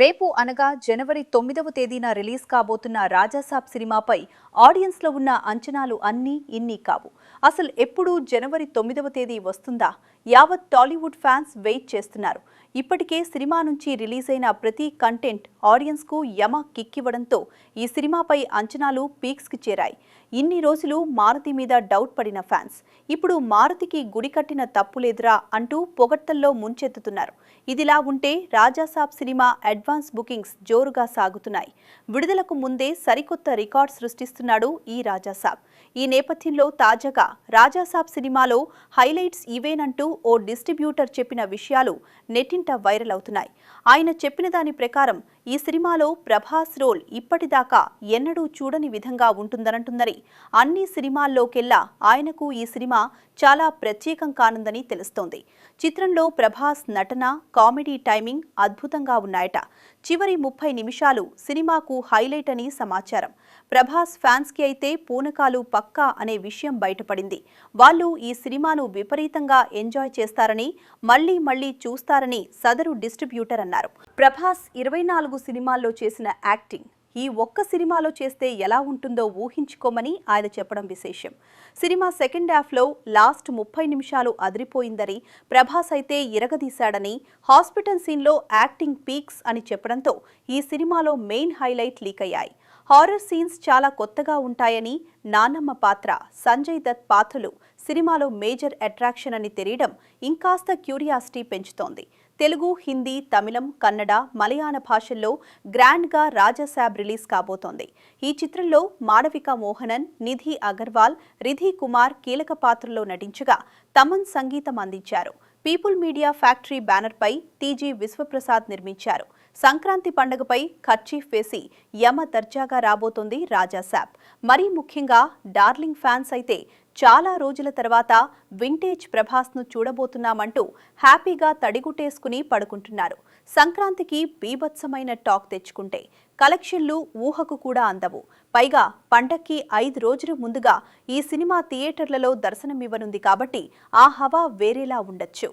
రేపు అనగా జనవరి తొమ్మిదవ తేదీన రిలీజ్ కాబోతున్న రాజాసాబ్ సినిమాపై ఆడియన్స్లో ఉన్న అంచనాలు అన్నీ ఇన్ని కావు. అసలు ఎప్పుడు జనవరి తొమ్మిదవ తేదీ వస్తుందా? యావత్ టాలీవుడ్ ఫ్యాన్స్ వెయిట్ చేస్తున్నారు. ఇప్పటికే సినిమా నుంచి రిలీజ్ అయిన ప్రతి కంటెంట్ ఆడియన్స్కు యమ కిక్కివ్వడంతో ఈ సినిమాపై అంచనాలు పీక్స్కి చేరాయి. ఇన్ని రోజులు మారుతి మీద డౌట్ పడిన ఫ్యాన్స్. ఇప్పుడు మారుతికి గుడి కట్టిన తప్పులేదురా అంటూ పొగట్టల్లో ముంచెత్తుతున్నారు. ఇదిలా ఉంటే రాజాసాబ్ సినిమా అడ్వాన్స్ బుకింగ్స్ జోరుగా సాగుతున్నాయి. విడుదలకు ముందే సరికొత్త రికార్డ్ సృష్టిస్తున్నాడు ఈ రాజాసాబ్. ఈ నేపథ్యంలో తాజాగా రాజాసాబ్ సినిమాలో హైలైట్స్ ఇవేనంటూ ఓ డిస్ట్రిబ్యూటర్ చెప్పిన విషయాలు నెట్టింట వైరల్ అవుతున్నాయి. ఆయన చెప్పిన దాని ప్రకారం ఈ సినిమాలో ప్రభాస్ రోల్ ఇప్పటిదాకా ఎన్నడూ చూడని విధంగా ఉంటుందనంటున్నది అన్ని సినిమాల్లోకెల్లా ఆయనకు ఈ సినిమా చాలా ప్రత్యేకం కానుందని తెలుస్తోంది. చిత్రంలో ప్రభాస్ నటన కామెడీ టైమింగ్ అద్భుతంగా ఉన్నాయట. చివరి ముప్పై నిమిషాలు సినిమాకు హైలైట్ అని సమాచారం. ప్రభాస్ ఫ్యాన్స్కి అయితే పూనకాలు పక్కా అనే విషయం బయటపడింది. వాళ్ళు ఈ సినిమాను విపరీతంగా ఎంజాయ్ చేస్తారని మళ్ళీ మళ్ళీ చూస్తారని సదరు డిస్ట్రిబ్యూటర్ అన్నారు. ప్రభాస్ ఇరవై నాలుగు సినిమాల్లో చేసిన యాక్టింగ్. ఈ ఒక్క సినిమాలో చేస్తే ఎలా ఉంటుందో ఊహించుకోమని ఆయన చెప్పడం విశేషం. సినిమా సెకండ్ హాఫ్లో లాస్ట్ ముప్పై నిమిషాలు అదిరిపోయిందని ప్రభాస్ అయితే ఇరగదీశాడని హాస్పిటల్ సీన్లో యాక్టింగ్ పీక్స్ అని చెప్పడంతో ఈ సినిమాలో మెయిన్ హైలైట్ లీక్ అయ్యాయి. హారర్ సీన్స్ చాలా కొత్తగా ఉంటాయని నానమ్మ పాత్ర సంజయ్ దత్ పాత్రలు సినిమాలో మేజర్ అట్రాక్షన్ అని తెలియడం ఇంకాస్త క్యూరియాసిటీ పెంచుతోంది. తెలుగు హిందీ తమిళం కన్నడ మలయాళ భాషల్లో గ్రాండ్గా రాజాసాబ్ రిలీజ్ కాబోతోంది. ఈ చిత్రంలో మాడవిక మోహనన్ నిధి అగర్వాల్ రిధి కుమార్ కీలక పాత్రలో నటించగా తమన్ సంగీతం అందించారు. పీపుల్ మీడియా ఫ్యాక్టరీ బ్యానర్పై టీజీ విశ్వప్రసాద్ నిర్మించారు. సంక్రాంతి పండుగపై ఖర్చీఫ్ వేసి యమ దర్జాగా రాబోతోంది రాజాసాబ్. మరీ ముఖ్యంగా డార్లింగ్ ఫ్యాన్స్ అయితే చాలా రోజుల తర్వాత వింటేజ్ ప్రభాస్ను చూడబోతున్నామంటూ హ్యాపీగా తడిగుట్టేసుకుని పడుకుంటున్నారు. సంక్రాంతికి బీభత్సమైన టాక్ తెచ్చుకుంటే కలెక్షన్లు ఊహకు కూడా అందవు. పైగా పండక్కి ఐదు రోజులు ముందుగా ఈ సినిమా థియేటర్లలో దర్శనమివ్వనుంది కాబట్టి ఆ హవా వేరేలా ఉండొచ్చు.